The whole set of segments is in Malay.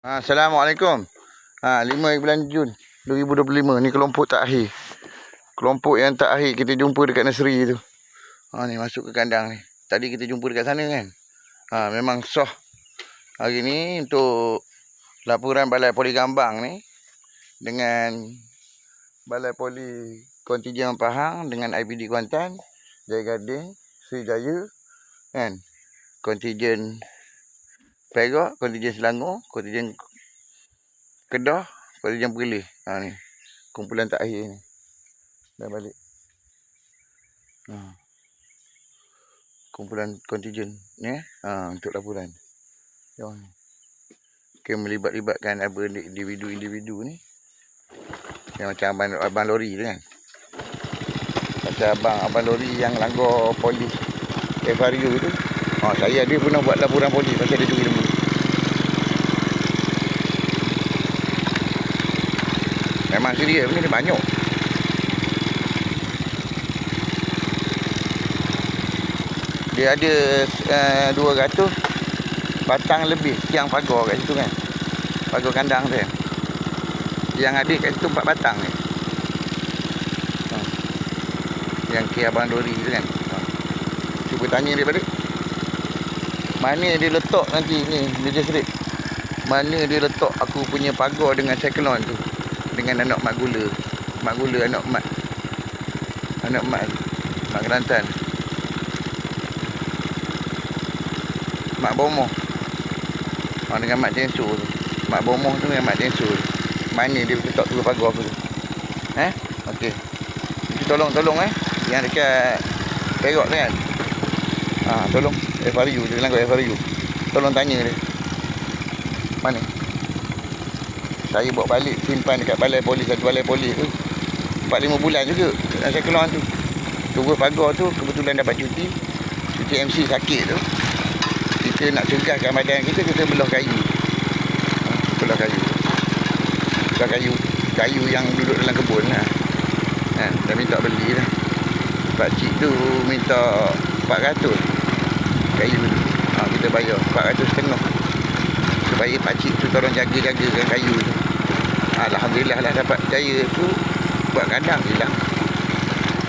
Ha, Assalamualaikum. Ha, 5 bulan Jun 2025. Ni kelompok terakhir. Kelompok yang terakhir kita jumpa dekat nursery tu. Ha, ni masuk ke kandang ni. Tadi kita jumpa dekat sana kan. Ha, memang soh. Hari ni untuk laporan Balai Poli Gambang ni. Dengan Balai Poli Kontijen Pahang. Dengan IPD Kuantan. Jaya Gading. Sri Jaya. Kan. Kontijen Perak, kontijen Selangor, kontijen Kedah, kontijen Perlis. Ha ni. Kumpulan terakhir ni. Dah balik. Ha. Kumpulan kontijen ni eh. Ha, untuk laporan. Jom. Okay, melibat-libatkan apa individu-individu ni. Yang macam abang, abang lori tu kan. Macam abang, abang lori yang langgar polis FRU tu. Ha, saya dia pernah buat laporan polis pasal dia curi lembu. Memang serius ni dia banyak. Dia ada uh, 200 batang lebih tiang pagar kat situ kan. Pagar kandang tu. Yang ada kat situ 4 batang ni. Ha. Yang ke Abang Dori tu kan. Ha. Cuba tanya dia balik. Mana dia letak nanti ni Magistrate Mana dia letak aku punya pagar dengan cyclone tu? Dengan anak mak gula. Mak gula anak mak. Anak mak Mak Kelantan. Mak Bomoh. Ha, Dengan mak Jensu tu. Mak Bomoh tu dengan mak Jensu tu. Mana dia letak tu pagar aku tu? Eh? Okey. Tolong-tolong eh. Yang dekat Perak tu kan Ha, tolong FRU dia bilang kat FRU. Tolong tanya dia. Mana? Saya bawa balik simpan dekat balai polis satu balai polis tu. 4 5 bulan juga saya keluar tu. Tunggu pagar tu kebetulan dapat cuti. Cuti MC sakit tu. Kita nak cegahkan badan kita kita belah kayu. Ha, belah kayu. Belah kayu. Kayu yang duduk dalam kebun lah. Ha, dah minta beli lah. Pak cik tu minta 400 kayu. Ha, kita bayar 400 setengah. Supaya pakcik tu tolong jaga-jagakan kayu tu. Alhamdulillah lah dapat jaya tu buat kandang hilang.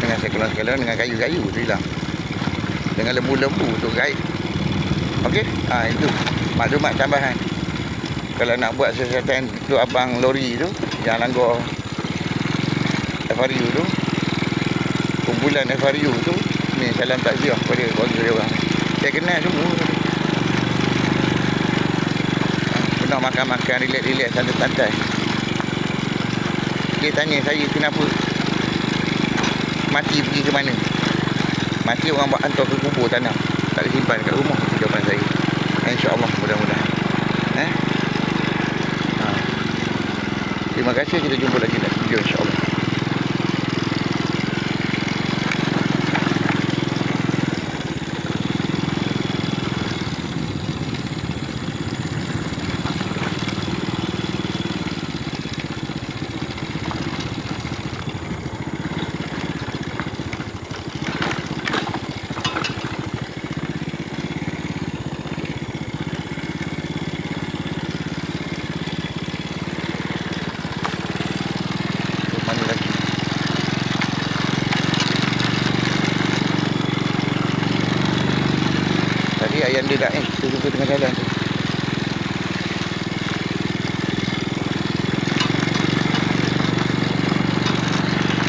Dengan sekolah-sekolah dengan kayu-kayu tu hilang. Dengan lembu-lembu tu gaib. Okey? Ha, itu maklumat tambahan. Kalau nak buat sesuatu tu abang lori tu yang langgar FRU tu kumpulan FRU tu ni salam takziah kepada keluarga dia orang saya kenal semua. Pernah makan-makan Relax-relax santai-santai. Dia tanya saya kenapa Mati pergi ke mana? Mati orang buat hantar ke kubur tanah. Tak boleh simpan kat rumah Itu jawapan saya. InsyaAllah mudah-mudahan. Eh? ha. Terima kasih kita jumpa lagi dalam video insyaAllah ayam dia dah eh kita jumpa tengah jalan tu